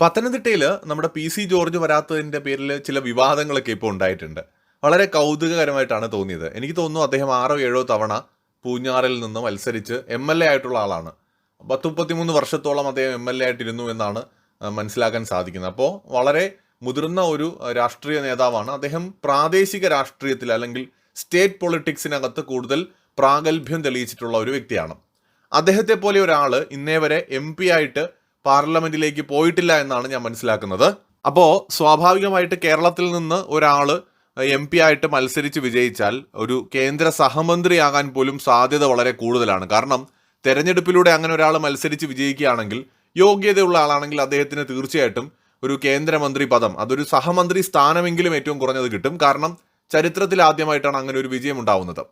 പത്തനംതിട്ടയിൽ നമ്മുടെ P C George വരാത്തതിന്റെ പേരിൽ ചില വിവാദങ്ങളൊക്കെ ഇപ്പോൾ ഉണ്ടായിട്ടുണ്ട്. വളരെ കൗതുകകരമായിട്ടാണ് തോന്നിയത്. എനിക്ക് തോന്നുന്നു അദ്ദേഹം ആറോ ഏഴോ തവണ പൂഞ്ഞാറിൽ നിന്ന് മത്സരിച്ച് എം എൽ എ ആയിട്ടുള്ള ആളാണ്. പത്ത് മുപ്പത്തിമൂന്ന് വർഷത്തോളം അദ്ദേഹം എം എൽ എ ആയിട്ടിരുന്നു എന്നാണ് മനസ്സിലാക്കാൻ സാധിക്കുന്നത്. അപ്പോൾ വളരെ മുതിർന്ന ഒരു രാഷ്ട്രീയ നേതാവാണ്. അദ്ദേഹം പ്രാദേശിക രാഷ്ട്രീയത്തിൽ അല്ലെങ്കിൽ സ്റ്റേറ്റ് പൊളിറ്റിക്സിനകത്ത് കൂടുതൽ പ്രാഗൽഭ്യം തെളിയിച്ചിട്ടുള്ള ഒരു വ്യക്തിയാണ്. അദ്ദേഹത്തെ പോലെ ഒരാൾ ഇന്നേ വരെ എം പി ആയിട്ട് പാർലമെന്റിലേക്ക് പോയിട്ടില്ല എന്നാണ് ഞാൻ മനസ്സിലാക്കുന്നത്. അപ്പോൾ സ്വാഭാവികമായിട്ട് കേരളത്തിൽ നിന്ന് ഒരാൾ എം പി ആയിട്ട് മത്സരിച്ച് വിജയിച്ചാൽ ഒരു കേന്ദ്ര സഹമന്ത്രിയാകാൻ പോലും സാധ്യത വളരെ കൂടുതലാണ്. കാരണം തെരഞ്ഞെടുപ്പിലൂടെ അങ്ങനെ ഒരാൾ മത്സരിച്ച് വിജയിക്കുകയാണെങ്കിൽ യോഗ്യതയുള്ള ആളാണെങ്കിൽ അദ്ദേഹത്തിന് തീർച്ചയായിട്ടും ഒരു കേന്ദ്രമന്ത്രി പദം അതൊരു സഹമന്ത്രി സ്ഥാനമെങ്കിലും ഏറ്റവും കുറഞ്ഞത് കിട്ടും. കാരണം ചരിത്രത്തിൽ ആദ്യമായിട്ടാണ് അങ്ങനെ ഒരു വിജയം ഉണ്ടാവുന്നത്.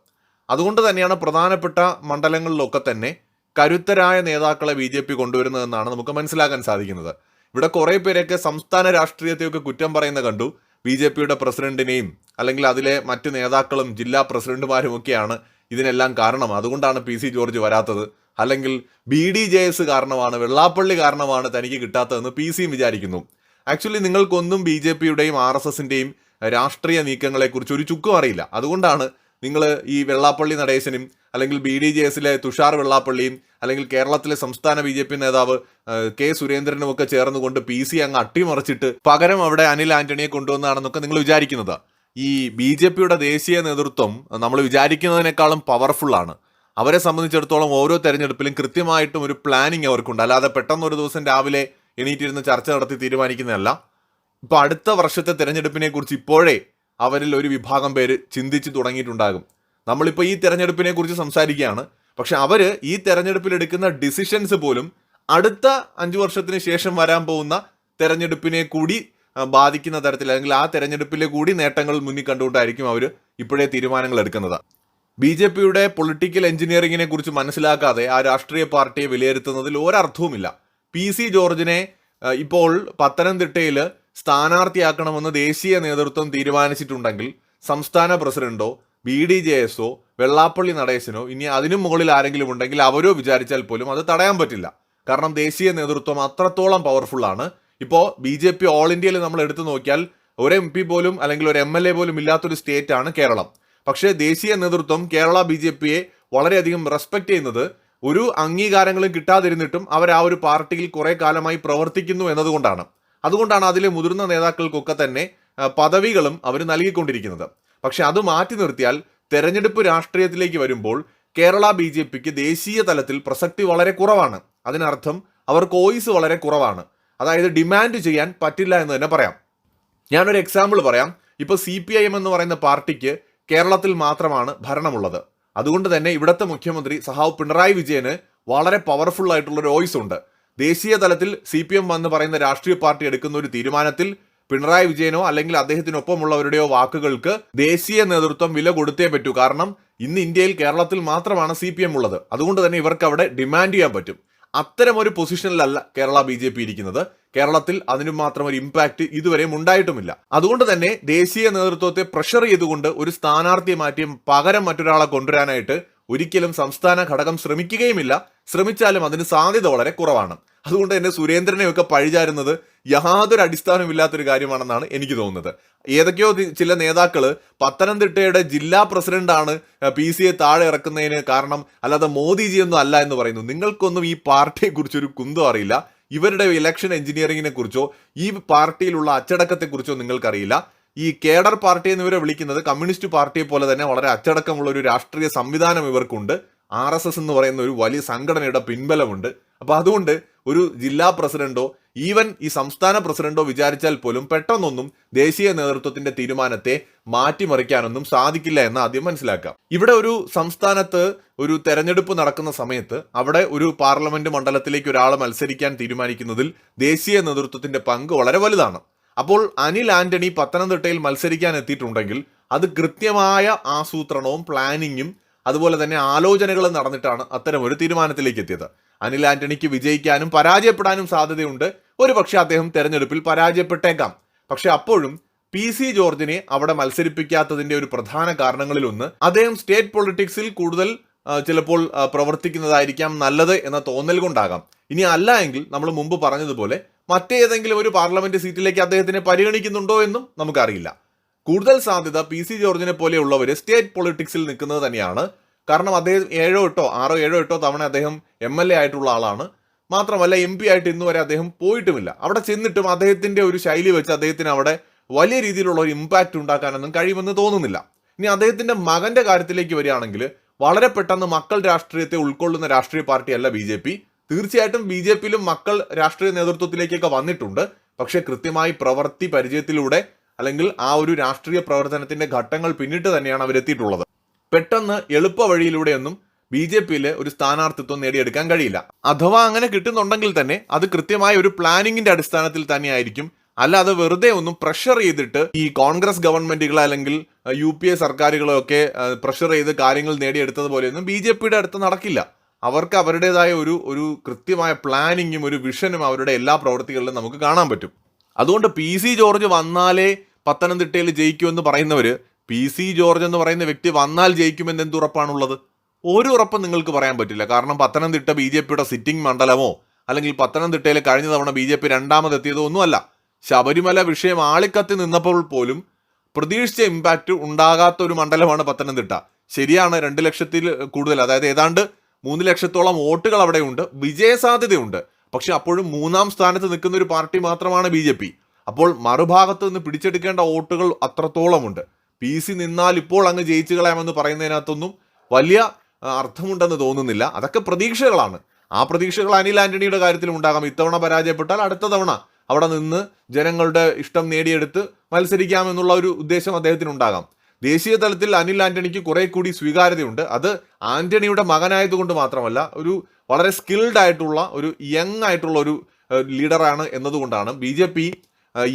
അതുകൊണ്ട് തന്നെയാണ് പ്രധാനപ്പെട്ട മണ്ഡലങ്ങളിലൊക്കെ തന്നെ കരുത്തരായ നേതാക്കളെ ബി ജെ പി കൊണ്ടുവരുന്നതെന്നാണ് നമുക്ക് മനസ്സിലാക്കാൻ സാധിക്കുന്നത്. ഇവിടെ കുറേ പേരൊക്കെ സംസ്ഥാന രാഷ്ട്രീയത്തെയൊക്കെ കുറ്റം പറയുന്ന കണ്ടു. ബി ജെ പിയുടെ പ്രസിഡന്റിനെയും അല്ലെങ്കിൽ അതിലെ മറ്റ് നേതാക്കളും ജില്ലാ പ്രസിഡന്റുമാരും ഒക്കെയാണ് ഇതിനെല്ലാം കാരണം. അതുകൊണ്ടാണ് പി സി ജോർജ് വരാത്തത്. അല്ലെങ്കിൽ ബി ഡി ജെ എസ് കാരണമാണ് വെള്ളാപ്പള്ളി കാരണമാണ് തനിക്ക് കിട്ടാത്തതെന്ന് പി സിയും വിചാരിക്കുന്നു. ആക്ച്വലി നിങ്ങൾക്കൊന്നും ബി ജെ പിയുടെയും ആർ എസ് എസിന്റെയും രാഷ്ട്രീയ നീക്കങ്ങളെക്കുറിച്ച് ഒരു ചുക്കും അറിയില്ല. അതുകൊണ്ടാണ് നിങ്ങൾ ഈ വെള്ളാപ്പള്ളി നടേശനും അല്ലെങ്കിൽ ബി ഡി ജെ എസിലെ തുഷാർ വെള്ളാപ്പള്ളിയും അല്ലെങ്കിൽ കേരളത്തിലെ സംസ്ഥാന ബി ജെ പി നേതാവ് കെ സുരേന്ദ്രനും ഒക്കെ ചേർന്നുകൊണ്ട് പി സി അങ്ങ് അട്ടിമറിച്ചിട്ട് പകരം അവിടെ അനിൽ ആന്റണിയെ കൊണ്ടുവന്നാണെന്നൊക്കെ നിങ്ങൾ വിചാരിക്കുന്നത്. ഈ ബി ജെ പിയുടെ ദേശീയ നേതൃത്വം നമ്മൾ വിചാരിക്കുന്നതിനേക്കാളും പവർഫുള്ളാണ് അവരെ സംബന്ധിച്ചിടത്തോളം ഓരോ തെരഞ്ഞെടുപ്പിലും കൃത്യമായിട്ടും ഒരു പ്ലാനിങ് അവർക്കുണ്ട്. അല്ലാതെ പെട്ടെന്ന് ഒരു ദിവസം രാവിലെ എണീറ്റിരുന്ന് ചർച്ച നടത്തി തീരുമാനിക്കുന്നതല്ല. ഇപ്പൊ അടുത്ത വർഷത്തെ തെരഞ്ഞെടുപ്പിനെ കുറിച്ച് ഇപ്പോഴേ അവരിൽ ഒരു വിഭാഗം പേര് ചിന്തിച്ചു തുടങ്ങിയിട്ടുണ്ടാകും. നമ്മളിപ്പോൾ ഈ തെരഞ്ഞെടുപ്പിനെ കുറിച്ച് സംസാരിക്കുകയാണ്. പക്ഷെ അവർ ഈ തെരഞ്ഞെടുപ്പിൽ എടുക്കുന്ന ഡിസിഷൻസ് പോലും അടുത്ത അഞ്ചു വർഷത്തിന് ശേഷം വരാൻ പോകുന്ന തെരഞ്ഞെടുപ്പിനെ കൂടി ബാധിക്കുന്ന തരത്തിൽ അല്ലെങ്കിൽ ആ തെരഞ്ഞെടുപ്പിലെ കൂടി നേട്ടങ്ങൾ മുന്നിൽ കണ്ടുകൊണ്ടായിരിക്കും അവർ ഇപ്പോഴേ തീരുമാനങ്ങൾ എടുക്കുന്നത്. ബി ജെ പിയുടെ പൊളിറ്റിക്കൽ എഞ്ചിനീയറിംഗിനെ കുറിച്ച് മനസ്സിലാക്കാതെ ആ രാഷ്ട്രീയ പാർട്ടിയെ വിലയിരുത്തുന്നതിൽ ഒരർത്ഥവുമില്ല. പി സി ജോർജിനെ ഇപ്പോൾ പത്തനംതിട്ടയിൽ സ്ഥാനാർത്ഥിയാക്കണമെന്ന് ദേശീയ നേതൃത്വം തീരുമാനിച്ചിട്ടുണ്ടെങ്കിൽ സംസ്ഥാന പ്രസിഡന്റോ ബി ഡി ജെ എസോ വെള്ളാപ്പള്ളി നടേശനോ ഇനി അതിനും മുകളിൽ ആരെങ്കിലും ഉണ്ടെങ്കിൽ അവരോ വിചാരിച്ചാൽ പോലും അത് തടയാൻ പറ്റില്ല. കാരണം ദേശീയ നേതൃത്വം അത്രത്തോളം പവർഫുള്ളാണ് ഇപ്പോൾ ബി ജെ പി ഓൾ ഇന്ത്യയിൽ നമ്മൾ എടുത്തു നോക്കിയാൽ ഒരു എം പി പോലും അല്ലെങ്കിൽ ഒരു എം എൽ എ പോലും ഇല്ലാത്തൊരു സ്റ്റേറ്റ് ആണ് കേരളം. പക്ഷേ ദേശീയ നേതൃത്വം കേരള ബി ജെ പിയെ വളരെയധികം റെസ്പെക്ട് ചെയ്യുന്നത് ഒരു അംഗീകാരങ്ങളും കിട്ടാതിരുന്നിട്ടും അവർ ആ ഒരു പാർട്ടിയിൽ കുറേ കാലമായി പ്രവർത്തിക്കുന്നു എന്നതുകൊണ്ടാണ്. അതുകൊണ്ടാണ് അതിലെ മുതിർന്ന നേതാക്കൾക്കൊക്കെ തന്നെ പദവികളും അവർ നൽകിക്കൊണ്ടിരിക്കുന്നത്. പക്ഷെ അത് മാറ്റി നിർത്തിയാൽ തെരഞ്ഞെടുപ്പ് രാഷ്ട്രീയത്തിലേക്ക് വരുമ്പോൾ കേരള ബി ജെ പിക്ക് ദേശീയ തലത്തിൽ പ്രസക്തി വളരെ കുറവാണ്. അതിനർത്ഥം അവർക്ക് വോയിസ് വളരെ കുറവാണ്. അതായത് ഡിമാൻഡ് ചെയ്യാൻ പറ്റില്ല എന്ന് തന്നെ പറയാം. ഞാനൊരു എക്സാമ്പിൾ പറയാം. ഇപ്പോൾ സി പി ഐ എം എന്ന് പറയുന്ന പാർട്ടിക്ക് കേരളത്തിൽ മാത്രമാണ് ഭരണമുള്ളത്. അതുകൊണ്ട് തന്നെ ഇവിടുത്തെ മുഖ്യമന്ത്രി സഹാവ് പിണറായി വിജയന് വളരെ പവർഫുൾ ആയിട്ടുള്ള ഒരു വോയിസ് ഉണ്ട്. ദേശീയ തലത്തിൽ സി പി എം എന്ന് പറയുന്ന രാഷ്ട്രീയ പാർട്ടി എടുക്കുന്ന ഒരു തീരുമാനത്തിൽ പിണറായി വിജയനോ അല്ലെങ്കിൽ അദ്ദേഹത്തിനൊപ്പമുള്ളവരുടെയോ വാക്കുകൾക്ക് ദേശീയ നേതൃത്വം വില കൊടുത്തേ പറ്റൂ. കാരണം ഇന്ന് ഇന്ത്യയിൽ കേരളത്തിൽ മാത്രമാണ് സി പി എം ഉള്ളത്. അതുകൊണ്ട് തന്നെ ഇവർക്ക് അവിടെ ഡിമാൻഡ് ചെയ്യാൻ പറ്റും. അത്തരം ഒരു പൊസിഷനിലല്ല കേരള ബി ജെ പി ഇരിക്കുന്നത്. കേരളത്തിൽ അതിനു മാത്രം ഒരു ഇമ്പാക്ട് ഇതുവരെയും ഉണ്ടായിട്ടുമില്ല. അതുകൊണ്ട് തന്നെ ദേശീയ നേതൃത്വത്തെ പ്രഷർ ചെയ്തുകൊണ്ട് ഒരു സ്ഥാനാർത്ഥിയെ മാറ്റിയും പകരം മറ്റൊരാളെ കൊണ്ടുവരാനായിട്ട് ഒരിക്കലും സംസ്ഥാന ഘടകം ശ്രമിക്കുകയുമില്ല. ശ്രമിച്ചാലും അതിന് സാധ്യത വളരെ കുറവാണ്. അതുകൊണ്ട് തന്നെ സുരേന്ദ്രനെയൊക്കെ പഴിചാരുന്നത് യാതൊരു അടിസ്ഥാനമില്ലാത്തൊരു കാര്യമാണെന്നാണ് എനിക്ക് തോന്നുന്നത്. ഏതൊക്കെയോ ചില നേതാക്കൾ പത്തനംതിട്ടയുടെ ജില്ലാ പ്രസിഡന്റാണ് പി സിയെ താഴെ ഇറക്കുന്നതിന് കാരണം അല്ലാതെ മോദിജിയൊന്നും അല്ല എന്ന് പറയുന്നു. നിങ്ങൾക്കൊന്നും ഈ പാർട്ടിയെ കുറിച്ചൊരു കുന്തം അറിയില്ല. ഇവരുടെ ഇലക്ഷൻ എഞ്ചിനീയറിംഗിനെ കുറിച്ചോ ഈ പാർട്ടിയിലുള്ള അച്ചടക്കത്തെക്കുറിച്ചോ നിങ്ങൾക്കറിയില്ല. ഈ കേഡർ പാർട്ടി എന്നിവരെ വിളിക്കുന്നത് കമ്മ്യൂണിസ്റ്റ് പാർട്ടിയെ പോലെ തന്നെ വളരെ അച്ചടക്കമുള്ള ഒരു രാഷ്ട്രീയ സംവിധാനം ഇവർക്കുണ്ട്. ആർ എസ് എസ് എന്ന് പറയുന്ന ഒരു വലിയ സംഘടനയുടെ പിൻബലമുണ്ട്. അപ്പോൾ അതുകൊണ്ട് ഒരു ജില്ലാ പ്രസിഡന്റോ ഈവൻ ഈ സംസ്ഥാന പ്രസിഡന്റോ വിചാരിച്ചാൽ പോലും പെട്ടെന്നൊന്നും ദേശീയ നേതൃത്വത്തിന്റെ തീരുമാനത്തെ മാറ്റിമറിക്കാനൊന്നും സാധിക്കില്ല എന്ന് ആദ്യം മനസ്സിലാക്കാം. ഇവിടെ ഒരു സംസ്ഥാനത്ത് ഒരു തെരഞ്ഞെടുപ്പ് നടക്കുന്ന സമയത്ത് അവിടെ ഒരു പാർലമെന്റ് മണ്ഡലത്തിലേക്ക് ഒരാൾ മത്സരിക്കാൻ തീരുമാനിക്കുന്നതിൽ ദേശീയ നേതൃത്വത്തിന്റെ പങ്ക് വളരെ വലുതാണ്. അപ്പോൾ അനിൽ ആന്റണി പത്തനംതിട്ടയിൽ മത്സരിക്കാൻ എത്തിയിട്ടുണ്ടെങ്കിൽ അത് കൃത്യമായ ആസൂത്രണവും പ്ലാനിങ്ങും അതുപോലെ തന്നെ ആലോചനകളും നടന്നിട്ടാണ് അത്തരം ഒരു തീരുമാനത്തിലേക്ക് എത്തിയത്. അനിൽ ആന്റണിക്ക് വിജയിക്കാനും പരാജയപ്പെടാനും സാധ്യതയുണ്ട്. ഒരു പക്ഷേ അദ്ദേഹം തെരഞ്ഞെടുപ്പിൽ പരാജയപ്പെട്ടേക്കാം. പക്ഷെ അപ്പോഴും പി സി ജോർജിനെ അവിടെ മത്സരിപ്പിക്കാത്തതിന്റെ ഒരു പ്രധാന കാരണങ്ങളിലൊന്ന് അദ്ദേഹം സ്റ്റേറ്റ് പൊളിറ്റിക്സിൽ കൂടുതൽ ചിലപ്പോൾ പ്രവർത്തിക്കുന്നതായിരിക്കാം നല്ലത് എന്ന തോന്നൽ കൊണ്ടാകാം. ഇനി അല്ല എങ്കിൽ നമ്മൾ മുമ്പ് പറഞ്ഞതുപോലെ മറ്റേതെങ്കിലും ഒരു പാർലമെന്റ് സീറ്റിലേക്ക് അദ്ദേഹത്തിനെ പരിഗണിക്കുന്നുണ്ടോ എന്നും നമുക്കറിയില്ല. കൂടുതൽ സാധ്യത പി സി ജോർജിനെ പോലെയുള്ളവർ സ്റ്റേറ്റ് പൊളിറ്റിക്സിൽ നിൽക്കുന്നത് തന്നെയാണ്. കാരണം അദ്ദേഹം ഏഴോ എട്ടോ ആറോ ഏഴോ എട്ടോ തവണ അദ്ദേഹം എം എൽ എ ആയിട്ടുള്ള ആളാണ്. മാത്രമല്ല എം പി ആയിട്ട് ഇന്ന് വരെ അദ്ദേഹം പോയിട്ടുമില്ല. അവിടെ ചെന്നിട്ടും അദ്ദേഹത്തിന്റെ ഒരു ശൈലി വെച്ച് അദ്ദേഹത്തിന് അവിടെ വലിയ രീതിയിലുള്ള ഒരു ഇമ്പാക്റ്റ് ഉണ്ടാക്കാനൊന്നും കഴിയുമെന്ന് തോന്നുന്നില്ല. ഇനി അദ്ദേഹത്തിന്റെ മകന്റെ കാര്യത്തിലേക്ക് വരികയാണെങ്കിൽ വളരെ പെട്ടെന്ന് മക്കൾ രാഷ്ട്രീയത്തെ ഉൾക്കൊള്ളുന്ന രാഷ്ട്രീയ പാർട്ടിയല്ല ബി ജെ പി. തീർച്ചയായിട്ടും ബി ജെ പിയിലും മക്കൾ രാഷ്ട്രീയ നേതൃത്വത്തിലേക്കൊക്കെ വന്നിട്ടുണ്ട്. പക്ഷേ കൃത്യമായി പ്രവൃത്തി പരിചയത്തിലൂടെ അല്ലെങ്കിൽ ആ ഒരു രാഷ്ട്രീയ പ്രവർത്തനത്തിന്റെ ഘട്ടങ്ങൾ പിന്നിട്ട് തന്നെയാണ് അവരെത്തിയിട്ടുള്ളത്. പെട്ടെന്ന് എളുപ്പ വഴിയിലൂടെയൊന്നും ബി ജെ പിയിൽ ഒരു സ്ഥാനാർത്ഥിത്വം നേടിയെടുക്കാൻ കഴിയില്ല. അഥവാ അങ്ങനെ കിട്ടുന്നുണ്ടെങ്കിൽ തന്നെ അത് കൃത്യമായ ഒരു പ്ലാനിങ്ങിന്റെ അടിസ്ഥാനത്തിൽ തന്നെയായിരിക്കും. അല്ലാതെ വെറുതെ ഒന്നും പ്രഷർ ചെയ്തിട്ട് ഈ കോൺഗ്രസ് ഗവൺമെന്റുകൾ അല്ലെങ്കിൽ യു പി എ സർക്കാരുകളൊക്കെ പ്രഷർ ചെയ്ത് കാര്യങ്ങൾ നേടിയെടുത്തതുപോലെയൊന്നും ബി ജെ പിയുടെ അടുത്ത് നടക്കില്ല. അവർക്ക് അവരുടേതായ ഒരു ഒരു കൃത്യമായ പ്ലാനിങ്ങും ഒരു വിഷനും അവരുടെ എല്ലാ പ്രവൃത്തികളിലും നമുക്ക് കാണാൻ പറ്റും. അതുകൊണ്ട് പി സി ജോർജ് വന്നാലേ പത്തനംതിട്ടയിൽ ജയിക്കുമെന്ന് പറയുന്നവർ പി സി ജോർജ് എന്ന് പറയുന്ന വ്യക്തി വന്നാൽ ജയിക്കുമെന്ന് എന്ത് ഉറപ്പാണുള്ളത് ഒരു ഉറപ്പും നിങ്ങൾക്ക് പറയാൻ പറ്റില്ല. കാരണം പത്തനംതിട്ട ബി ജെ പിയുടെ സിറ്റിംഗ് മണ്ഡലമോ അല്ലെങ്കിൽ പത്തനംതിട്ടയിൽ കഴിഞ്ഞ തവണ ബി ജെ പി രണ്ടാമതെത്തിയതോ ഒന്നുമല്ല. ശബരിമല വിഷയം ആളിക്കത്തി നിന്നപ്പോൾ പോലും പ്രതീക്ഷിച്ച ഇമ്പാക്റ്റ് ഉണ്ടാകാത്ത ഒരു മണ്ഡലമാണ് പത്തനംതിട്ട. ശരിയാണ് രണ്ട് ലക്ഷത്തിൽ കൂടുതൽ. അതായത് ഏതാണ്ട് മൂന്ന് ലക്ഷത്തോളം വോട്ടുകൾ അവിടെയുണ്ട്. വിജയസാധ്യതയുണ്ട്. പക്ഷെ അപ്പോഴും മൂന്നാം സ്ഥാനത്ത് നിൽക്കുന്ന ഒരു പാർട്ടി മാത്രമാണ് ബി ജെ പി. അപ്പോൾ മറുഭാഗത്ത് നിന്ന് പിടിച്ചെടുക്കേണ്ട വോട്ടുകൾ അത്രത്തോളമുണ്ട്. പി സി നിന്നാൽ ഇപ്പോൾ അങ്ങ് ജയിച്ചു കളയാമെന്ന് പറയുന്നതിനകത്തൊന്നും വലിയ അർത്ഥമുണ്ടെന്ന് തോന്നുന്നില്ല. അതൊക്കെ പ്രതീക്ഷകളാണ്. ആ പ്രതീക്ഷകൾ അനിൽ ആന്റണിയുടെ കാര്യത്തിലും ഉണ്ടാകാം. ഇത്തവണ പരാജയപ്പെട്ടാൽ അടുത്ത തവണ അവിടെ നിന്ന് ജനങ്ങളുടെ ഇഷ്ടം നേടിയെടുത്ത് മത്സരിക്കാമെന്നുള്ള ഒരു ഉദ്ദേശം അദ്ദേഹത്തിന് ഉണ്ടാകാം. ദേശീയ തലത്തിൽ അനിൽ ആന്റണിക്ക് കുറെ കൂടി സ്വീകാര്യതയുണ്ട്. അത് ആന്റണിയുടെ മകനായതുകൊണ്ട് മാത്രമല്ല ഒരു വളരെ സ്കിൽഡ് ആയിട്ടുള്ള ഒരു യങ് ആയിട്ടുള്ള ഒരു ലീഡറാണ് എന്നതുകൊണ്ടാണ് ബി ജെ പി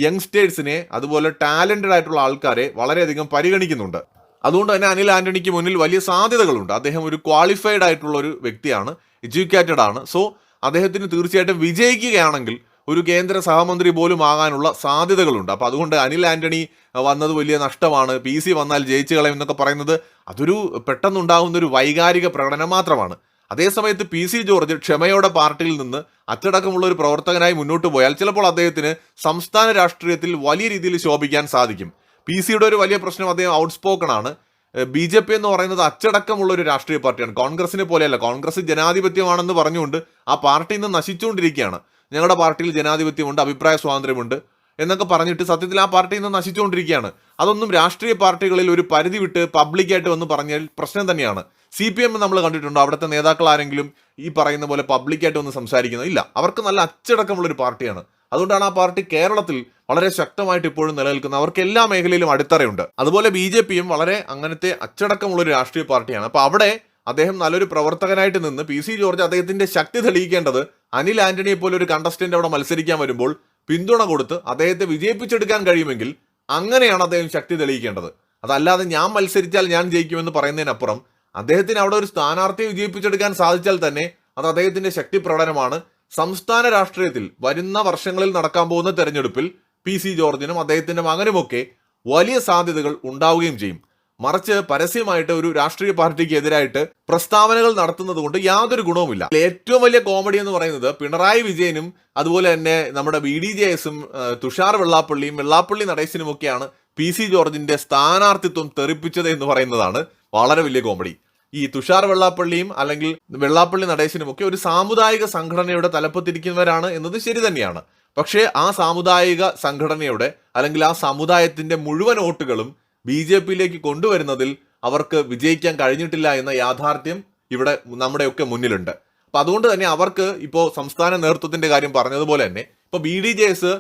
യങ്സ്റ്റേഴ്സിനെ അതുപോലെ ടാലന്റഡ് ആയിട്ടുള്ള ആൾക്കാരെ വളരെയധികം പരിഗണിക്കുന്നുണ്ട്. അതുകൊണ്ട് തന്നെ അനിൽ ആന്റണിക്ക് മുന്നിൽ വലിയ സാധ്യതകളുണ്ട്. അദ്ദേഹം ഒരു ക്വാളിഫൈഡ് ആയിട്ടുള്ള ഒരു വ്യക്തിയാണ് എഡ്യൂക്കേറ്റഡ് ആണ്. സോ അദ്ദേഹത്തിന് തീർച്ചയായിട്ടും വിജയിക്കുകയാണെങ്കിൽ ഒരു കേന്ദ്ര സഹമന്ത്രി പോലും ആകാനുള്ള സാധ്യതകളുണ്ട്. അപ്പോൾ അതുകൊണ്ട് അനിൽ ആന്റണി വന്നത് വലിയ നഷ്ടമാണ്. പി സി വന്നാൽ ജയിച്ചു കളയും എന്നൊക്കെ പറയുന്നത് അതൊരു പെട്ടെന്നുണ്ടാകുന്ന ഒരു വൈകാരിക പ്രകടനം മാത്രമാണ്. അതേസമയത്ത് പി സി ജോർജ് ക്ഷമയോടെ പാർട്ടിയിൽ നിന്ന് അച്ചടക്കമുള്ള ഒരു പ്രവർത്തകനായി മുന്നോട്ട് പോയാൽ ചിലപ്പോൾ അദ്ദേഹത്തിന് സംസ്ഥാന രാഷ്ട്രീയത്തിൽ വലിയ രീതിയിൽ ശോഭിക്കാൻ സാധിക്കും. പി സിയുടെ ഒരു വലിയ പ്രശ്നം അദ്ദേഹം ഔട്ട്സ്പോക്കൺ ആണ്. ബി ജെ പി എന്ന് പറയുന്നത് അച്ചടക്കമുള്ള ഒരു രാഷ്ട്രീയ പാർട്ടിയാണ്. കോൺഗ്രസിനെ പോലെയല്ല. കോൺഗ്രസ് ജനാധിപത്യമാണെന്ന് പറഞ്ഞുകൊണ്ട് ആ പാർട്ടി ഇന്ന് നശിച്ചുകൊണ്ടിരിക്കുകയാണ്. ഞങ്ങളുടെ പാർട്ടിയിൽ ജനാധിപത്യമുണ്ട് അഭിപ്രായ സ്വാതന്ത്ര്യമുണ്ട് എന്നൊക്കെ പറഞ്ഞിട്ട് സത്യത്തിൽ ആ പാർട്ടി ഇന്ന് നശിച്ചുകൊണ്ടിരിക്കുകയാണ്. അതൊന്നും രാഷ്ട്രീയ പാർട്ടികളിൽ ഒരു പരിധി വിട്ട് പബ്ലിക്കായിട്ട് വന്ന് പറഞ്ഞാൽ പ്രശ്നം തന്നെയാണ്. സി പി എം നമ്മൾ കണ്ടിട്ടുണ്ടോ? അവിടുത്തെ നേതാക്കൾ ആരെങ്കിലും ഈ പറയുന്ന പോലെ പബ്ലിക്കായിട്ട് ഒന്ന് സംസാരിക്കുന്നത്? ഇല്ല. അവർക്ക് നല്ല അച്ചടക്കമുള്ള ഒരു പാർട്ടിയാണ്. അതുകൊണ്ടാണ് ആ പാർട്ടി കേരളത്തിൽ വളരെ ശക്തമായിട്ട് ഇപ്പോഴും നിലനിൽക്കുന്നത്. അവർക്ക് എല്ലാ മേഖലയിലും അടിത്തറയുണ്ട്. അതുപോലെ ബി ജെ പിയും വളരെ അങ്ങനത്തെ അച്ചടക്കമുള്ള ഒരു രാഷ്ട്രീയ പാർട്ടിയാണ്. അപ്പോൾ അവിടെ അദ്ദേഹം നല്ലൊരു പ്രവർത്തകനായിട്ട് നിന്ന് പി സി ജോർജ് അദ്ദേഹത്തിന്റെ ശക്തി തെളിയിക്കേണ്ടത് അനിൽ ആന്റണിയെ പോലെ ഒരു കണ്ടസ്റ്റന്റ് അവിടെ മത്സരിക്കാൻ വരുമ്പോൾ പിന്തുണ കൊടുത്ത് അദ്ദേഹത്തെ വിജയിപ്പിച്ചെടുക്കാൻ കഴിയുമെങ്കിൽ അങ്ങനെയാണ് അദ്ദേഹം ശക്തി തെളിയിക്കേണ്ടത്. അതല്ലാതെ ഞാൻ മത്സരിച്ചാൽ ഞാൻ ജയിക്കുമെന്ന് പറയുന്നതിനപ്പുറം അദ്ദേഹത്തിന് അവിടെ ഒരു സ്ഥാനാർത്ഥിയെ വിജയിപ്പിച്ചെടുക്കാൻ സാധിച്ചാൽ തന്നെ അത് അദ്ദേഹത്തിന്റെ ശക്തി പ്രകടനമാണ്. സംസ്ഥാന രാഷ്ട്രീയത്തിൽ വരുന്ന വർഷങ്ങളിൽ നടക്കാൻ പോകുന്ന തെരഞ്ഞെടുപ്പിൽ പി സി ജോർജിനും അദ്ദേഹത്തിന്റെ മകനുമൊക്കെ വലിയ സാധ്യതകൾ ഉണ്ടാവുകയും ചെയ്യും. മറിച്ച് പരസ്യമായിട്ട് ഒരു രാഷ്ട്രീയ പാർട്ടിക്ക് എതിരായിട്ട് പ്രസ്താവനകൾ നടത്തുന്നത് കൊണ്ട് യാതൊരു ഗുണവുമില്ല. ഏറ്റവും വലിയ കോമഡി എന്ന് പറയുന്നത് പിണറായി വിജയനും അതുപോലെ തന്നെ നമ്മുടെ ബി ഡി ജെ എസും തുഷാർ വെള്ളാപ്പള്ളിയും വെള്ളാപ്പള്ളി നടേശനുമൊക്കെയാണ് പി സി ജോർജിന്റെ സ്ഥാനാർത്ഥിത്വം തെറിപ്പിച്ചത് എന്ന് പറയുന്നതാണ് വളരെ വലിയ കോമഡി. ഈ തുഷാർ വെള്ളാപ്പള്ളിയും അല്ലെങ്കിൽ വെള്ളാപ്പള്ളി നടേശനും ഒക്കെ ഒരു സാമുദായിക സംഘടനയുടെ തലപ്പത്തിരിക്കുന്നവരാണ് എന്നത് ശരി തന്നെയാണ്. പക്ഷേ ആ സാമുദായിക സംഘടനയുടെ അല്ലെങ്കിൽ ആ സമുദായത്തിന്റെ മുഴുവൻ വോട്ടുകളും ബി ജെ പിയിലേക്ക് കൊണ്ടുവരുന്നതിൽ അവർക്ക് വിജയിക്കാൻ കഴിഞ്ഞിട്ടില്ല എന്ന യാഥാർത്ഥ്യം ഇവിടെ നമ്മുടെയൊക്കെ മുന്നിലുണ്ട്. അപ്പൊ അതുകൊണ്ട് തന്നെ അവർക്ക് ഇപ്പോൾ സംസ്ഥാന നേതൃത്വത്തിന്റെ കാര്യം പറഞ്ഞതുപോലെ തന്നെ ഇപ്പൊ B D J S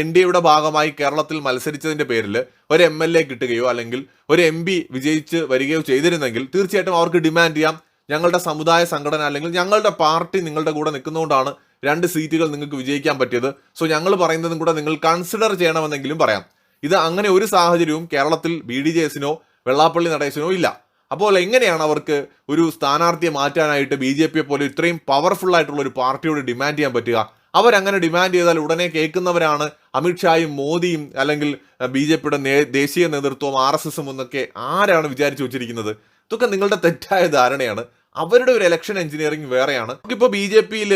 N D എയുടെ ഭാഗമായി കേരളത്തിൽ മത്സരിച്ചതിന്റെ പേരിൽ ഒരു എം എൽ എ കിട്ടുകയോ അല്ലെങ്കിൽ ഒരു എം പി വിജയിച്ച് വരികയോ ചെയ്തിരുന്നെങ്കിൽ തീർച്ചയായിട്ടും അവർക്ക് ഡിമാൻഡ് ചെയ്യാം. ഞങ്ങളുടെ സമുദായ സംഘടന അല്ലെങ്കിൽ ഞങ്ങളുടെ പാർട്ടി നിങ്ങളുടെ കൂടെ നിൽക്കുന്നതുകൊണ്ടാണ് രണ്ട് സീറ്റുകൾ നിങ്ങൾക്ക് വിജയിക്കാൻ പറ്റിയത്. സോ ഞങ്ങൾ പറയുന്നതും കൂടെ നിങ്ങൾ കൺസിഡർ ചെയ്യണമെന്നെങ്കിലും പറയാം. ഇത് അങ്ങനെ ഒരു സാഹചര്യവും കേരളത്തിൽ ബി ഡി ജെ എസിനോ വെള്ളാപ്പള്ളി നടേശനോ ഇല്ല. അപ്പോൾ എങ്ങനെയാണ് അവർക്ക് ഒരു സ്ഥാനാർത്ഥിയെ മാറ്റാനായിട്ട് ബി ജെ പിയെ പോലെ ഇത്രയും പവർഫുൾ ആയിട്ടുള്ള ഒരു പാർട്ടിയോട് ഡിമാൻഡ് ചെയ്യാൻ പറ്റുക? അവരങ്ങനെ ഡിമാൻഡ് ചെയ്താൽ ഉടനെ കേൾക്കുന്നവരാണ് അമിത്ഷായും മോദിയും അല്ലെങ്കിൽ ബി ജെ പിയുടെ ദേശീയ നേതൃത്വം ആർ എസ് എസും എന്നൊക്കെ ആരാണ് വിചാരിച്ചു വെച്ചിരിക്കുന്നത്? ഇതൊക്കെ നിങ്ങളുടെ തെറ്റായ ധാരണയാണ്. അവരുടെ ഒരു ഇലക്ഷൻ എഞ്ചിനീയറിംഗ് വേറെയാണ്. നമുക്കിപ്പോൾ ബി ജെ പിയിൽ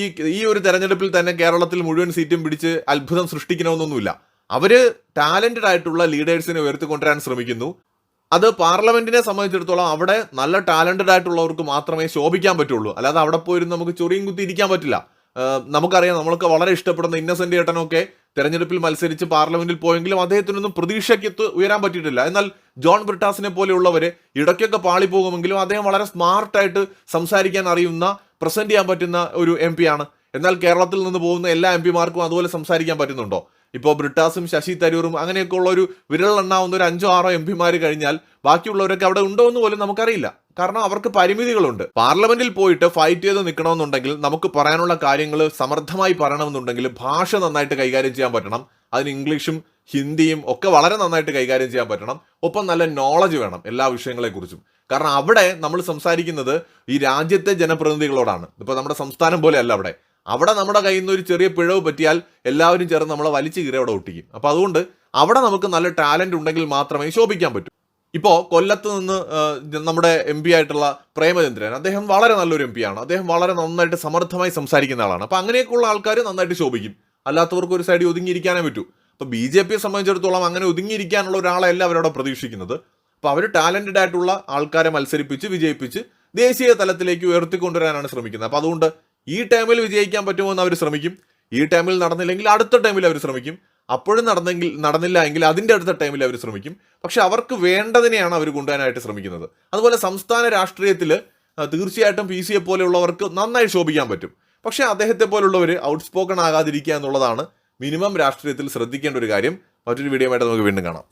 ഈ ഈ ഒരു തെരഞ്ഞെടുപ്പിൽ തന്നെ കേരളത്തിൽ മുഴുവൻ സീറ്റും പിടിച്ച് അത്ഭുതം സൃഷ്ടിക്കണമെന്നൊന്നുമില്ല. അവർ ടാലന്റഡ് ആയിട്ടുള്ള ലീഡേഴ്സിനെ ഉയർത്തിക്കൊണ്ടുവരാൻ ശ്രമിക്കുന്നു. അത് പാർലമെന്റിനെ സംബന്ധിച്ചിടത്തോളം അവിടെ നല്ല ടാലന്റഡ് ആയിട്ടുള്ളവർക്ക് മാത്രമേ ശോഭിക്കാൻ പറ്റുള്ളൂ. അല്ലാതെ അവിടെ പോയിരുന്ന് നമുക്ക് ചൊറിയും കുത്തി ഇരിക്കാൻ പറ്റില്ല. നമുക്കറിയാം നമ്മൾക്ക് വളരെ ഇഷ്ടപ്പെടുന്ന ഇന്നസെന്റ് ഏട്ടനൊക്കെ തെരഞ്ഞെടുപ്പിൽ മത്സരിച്ച് പാർലമെന്റിൽ പോയെങ്കിലും അദ്ദേഹത്തിനൊന്നും പ്രതീക്ഷയ്ക്ക് ഉയരാൻ പറ്റിയിട്ടില്ല. എന്നാൽ ജോൺ ബ്രിട്ടാസിനെ പോലെയുള്ളവർ ഇടയ്ക്കൊക്കെ പാളിപ്പോകുമെങ്കിലും അദ്ദേഹം വളരെ സ്മാർട്ടായിട്ട് സംസാരിക്കാൻ അറിയുന്ന പ്രസന്റ് ചെയ്യാൻ പറ്റുന്ന ഒരു എം ആണ്. എന്നാൽ കേരളത്തിൽ നിന്ന് പോകുന്ന എല്ലാ എം പിമാർക്കും അതുപോലെ സംസാരിക്കാൻ പറ്റുന്നുണ്ടോ? ഇപ്പോൾ ബ്രിട്ടാസും ശശി തരൂറും അങ്ങനെയൊക്കെ ഉള്ള ഒരു വിരലെണ്ണാവുന്ന ഒരു അഞ്ചോ ആറോ എം പിമാർ കഴിഞ്ഞാൽ ബാക്കിയുള്ളവരൊക്കെ അവിടെ ഉണ്ടോ എന്ന് പോലും നമുക്കറിയില്ല. കാരണം അവർക്ക് പരിമിതികളുണ്ട്. പാർലമെന്റിൽ പോയിട്ട് ഫൈറ്റ് ചെയ്ത് നിൽക്കണമെന്നുണ്ടെങ്കിൽ നമുക്ക് പറയാനുള്ള കാര്യങ്ങൾ സമർത്ഥമായി പറയണമെന്നുണ്ടെങ്കിൽ ഭാഷ നന്നായിട്ട് കൈകാര്യം ചെയ്യാൻ പറ്റണം. അതിന് ഇംഗ്ലീഷും ഹിന്ദിയും ഒക്കെ വളരെ നന്നായിട്ട് കൈകാര്യം ചെയ്യാൻ പറ്റണം. ഒപ്പം നല്ല നോളജ് വേണം എല്ലാ വിഷയങ്ങളെക്കുറിച്ചും. കാരണം അവിടെ നമ്മൾ സംസാരിക്കുന്നത് ഈ രാജ്യത്തെ ജനപ്രതിനിധികളോടാണ്. ഇപ്പോൾ നമ്മുടെ സംസ്ഥാനം പോലെയല്ല അവിടെ. അവിടെ നമ്മുടെ കയ്യിൽ നിന്ന് ഒരു ചെറിയ പിഴവ് പറ്റിയാൽ എല്ലാവരും ചേർന്ന് നമ്മളെ വലിച്ചു കീറി അവിടെ ഒട്ടിക്കും. അപ്പോൾ അതുകൊണ്ട് അവിടെ നമുക്ക് നല്ല ടാലന്റ് ഉണ്ടെങ്കിൽ മാത്രമേ ശോഭിക്കാൻ പറ്റൂ. ഇപ്പോൾ കൊല്ലത്ത് നിന്ന് നമ്മുടെ എം പി ആയിട്ടുള്ള പ്രേമചന്ദ്രൻ അദ്ദേഹം വളരെ നല്ലൊരു എം പി ആണ്. അദ്ദേഹം വളരെ നന്നായിട്ട് സമർത്ഥമായി സംസാരിക്കുന്ന ആളാണ്. അപ്പോൾ അങ്ങനെയൊക്കെയുള്ള ആൾക്കാർ നന്നായിട്ട് ശോഭിക്കും. അല്ലാത്തവർക്ക് ഒരു സൈഡിൽ ഒതുങ്ങിയിരിക്കാനേ പറ്റൂ. അപ്പോൾ ബി ജെ പിയെ സംബന്ധിച്ചിടത്തോളം അങ്ങനെ ഒതുങ്ങിയിരിക്കാനുള്ള ഒരാളെയല്ല അവരവിടെ പ്രതീക്ഷിക്കുന്നത്. അപ്പോൾ അവർ ടാലന്റഡ് ആയിട്ടുള്ള ആൾക്കാരെ മത്സരിപ്പിച്ച് വിജയിപ്പിച്ച് ദേശീയ തലത്തിലേക്ക് ഉയർത്തിക്കൊണ്ടുവരാനാണ് ശ്രമിക്കുന്നത്. അപ്പോൾ അതുകൊണ്ട് ഈ ടൈമിൽ വിജയിക്കാൻ പറ്റുമോ എന്ന് അവർ ശ്രമിക്കും. ഈ ടൈമിൽ നടന്നില്ലെങ്കിൽ അടുത്ത ടൈമിൽ അവർ ശ്രമിക്കും. അപ്പോഴും നടന്നെങ്കിൽ നടന്നില്ല എങ്കിൽ അതിന്റെ അടുത്ത ടൈമിൽ അവർ ശ്രമിക്കും. പക്ഷെ അവർക്ക് വേണ്ടതിനെയാണ് അവർ കൊണ്ടുവരാനായിട്ട് ശ്രമിക്കുന്നത്. അതുപോലെ സംസ്ഥാന രാഷ്ട്രീയത്തിൽ തീർച്ചയായിട്ടും പി സിയെ പോലെയുള്ളവർക്ക് നന്നായി ശോഭിക്കാൻ പറ്റും. പക്ഷേ അദ്ദേഹത്തെ പോലുള്ളവർ ഔട്ട്സ്പോക്കൺ ആകാതിരിക്കുക എന്നുള്ളതാണ് മിനിമം രാഷ്ട്രീയത്തിൽ ശ്രദ്ധിക്കേണ്ട ഒരു കാര്യം. മറ്റൊരു വീഡിയോ ആയിട്ട് നമുക്ക് വീണ്ടും കാണാം.